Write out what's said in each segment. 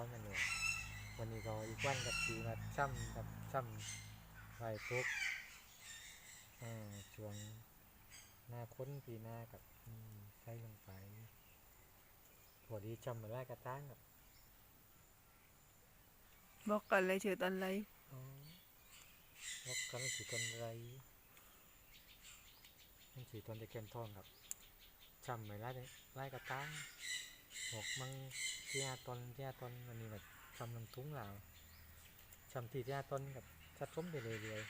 วันนี้ก็อีกวันกับสีมาช่ำกับช่ำไหวปุ๊กอ่าช่วงหน้าค้นปีหน้ากับอืมใช้ลงไปพอดีจำมาได้กระตั้งกับบอกกันเลยเชิญตอนไรอ๋อแล้วกันสีต้นไรมันสีต้นตะเคียนทองกับจำไม่ได้ไล่กระตั้ง หกมังเที่ยต้นเที่ยต้นวันนี้แบบจำลำทุ้งเหล่าจำที่เที่ยต้นกับสะสมไปเรื่อย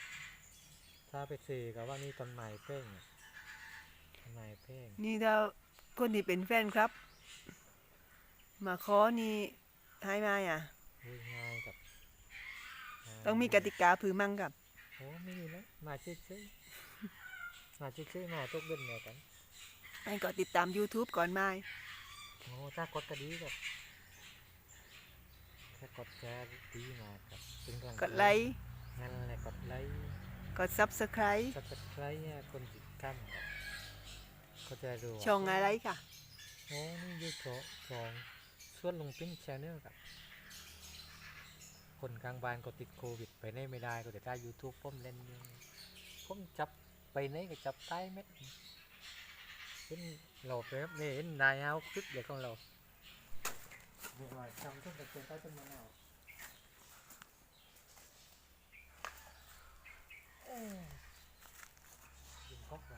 ๆถ้าไปซื้อกับว่านี่ต้นไม้เป้งอะต้นไม้เป้งนี่ถ้าคนที่เป็นแฟนครับ มาขอนี่ให้มาอะวิ่งง่ายกับาต้องมีกติกาผือมั่งกับโอ้ไม่มีแล้วมาเฉยๆมาเฉยๆมาทุกเดือนเดียวกันให้ก็ติดตาม YouTube ก่อนไหม โอ้ถ้ากดก็ดีกับแค่กดแชร์ดีมากครับเป็นกำลังกดไลค์นั่นแหละกดไลค์กด Subscribe กดไลค์เนี่ยคนติดตามครับก็จะรู้ว่าช่องอะไรค่ะโอ้นี่ยูทูบของส่วนลงปิ้งชาแนลครับ คนกลางบ้านก็ติดโควิด ไปไหนไม่ได้ก็เดี๋ยวได้ยูทูบผมเล่นอยู่ผมจับไปไหนก็จับใต้เม็ด เห็นเราไปครับนี่เห็นนายเอาคลิปเดี๋ยวของเราเดี๋ยวว่าจำต้นตะเคียนใต้ต้นมะนาว